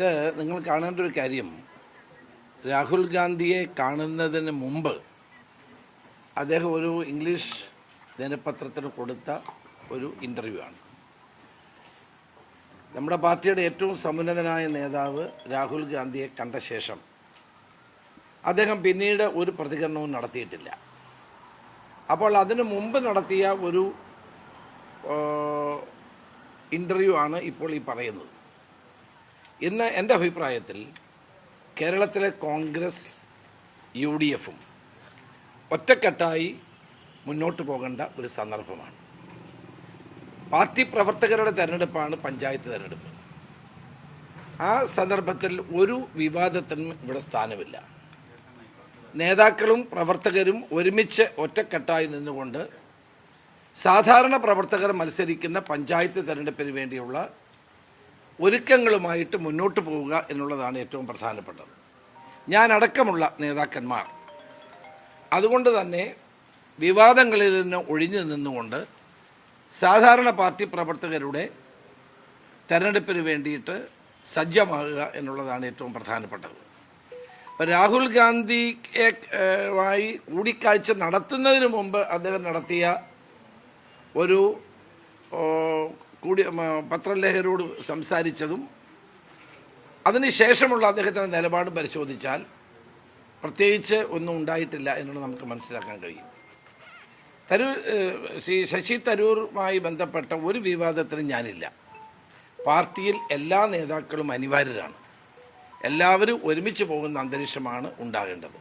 ഇത് നിങ്ങൾ കാണേണ്ട ഒരു കാര്യം. രാഹുൽ ഗാന്ധിയെ കാണുന്നതിന് മുമ്പ് അദ്ദേഹം ഒരു ഇംഗ്ലീഷ് ദിനപത്രത്തിന് കൊടുത്ത ഒരു ഇന്റർവ്യൂ ആണ്. നമ്മുടെ പാർട്ടിയുടെ ഏറ്റവും സമുന്നതനായ നേതാവ് രാഹുൽ ഗാന്ധിയെ കണ്ട ശേഷം അദ്ദേഹം പിന്നീട് ഒരു പ്രതികരണവും നടത്തിയിട്ടില്ല. അപ്പോൾ അതിനു മുമ്പ് നടത്തിയ ഒരു ഇന്റർവ്യൂ ആണ് ഇപ്പോൾ ഈ പറയുന്നത്. ഇന്ന് എന്റെ അഭിപ്രായത്തിൽ കേരളത്തിലെ കോൺഗ്രസ് യു ഡി എഫും ഒറ്റക്കെട്ടായി മുന്നോട്ട് പോകേണ്ട ഒരു സന്ദർഭമാണ്. പാർട്ടി പ്രവർത്തകരുടെ തിരഞ്ഞെടുപ്പാണ് പഞ്ചായത്ത് തിരഞ്ഞെടുപ്പ്. ആ സന്ദർഭത്തിൽ ഒരു വിവാദത്തിനും ഇവിടെ സ്ഥാനമില്ല. നേതാക്കളും പ്രവർത്തകരും ഒരുമിച്ച് ഒറ്റക്കെട്ടായി നിന്നുകൊണ്ട് സാധാരണ പ്രവർത്തകർ മത്സരിക്കുന്ന പഞ്ചായത്ത് തെരഞ്ഞെടുപ്പിന് വേണ്ടിയുള്ള ഒരുക്കങ്ങളുമായിട്ട് മുന്നോട്ട് പോവുക എന്നുള്ളതാണ് ഏറ്റവും പ്രധാനപ്പെട്ടത്. ഞാൻ അടക്കമുള്ള നേതാക്കന്മാർ. അതുകൊണ്ട് തന്നെ വിവാദങ്ങളിൽ നിന്ന് ഒഴിഞ്ഞു നിന്നുകൊണ്ട് സാധാരണ പാർട്ടി പ്രവർത്തകരുടെ തെരഞ്ഞെടുപ്പിന് വേണ്ടിയിട്ട് സജ്ജമാകുക എന്നുള്ളതാണ് ഏറ്റവും പ്രധാനപ്പെട്ടത്. അപ്പോൾ രാഹുൽ ഗാന്ധിയുമായി കൂടിക്കാഴ്ച നടത്തുന്നതിന് മുമ്പ് അദ്ദേഹം നടത്തിയ ഒരു കൂടി പത്രലേഖരോട് സംസാരിച്ചതും അതിനുശേഷമുള്ള അദ്ദേഹത്തിന്റെ നിലപാട് പരിശോധിച്ചാൽ പ്രത്യേകിച്ച് ഒന്നും ഉണ്ടായിട്ടില്ല എന്നുള്ളത് നമുക്ക് മനസ്സിലാക്കാൻ കഴിയും. തരൂർ ശ്രീ ശശി തരൂറുമായി ബന്ധപ്പെട്ട ഒരു വിവാദത്തിനും ഞാനില്ല. പാർട്ടിയിൽ എല്ലാ നേതാക്കളും അനിവാര്യരാണ്. എല്ലാവരും ഒരുമിച്ച് പോകുന്ന അന്തരീക്ഷമാണ് ഉണ്ടാകേണ്ടത്.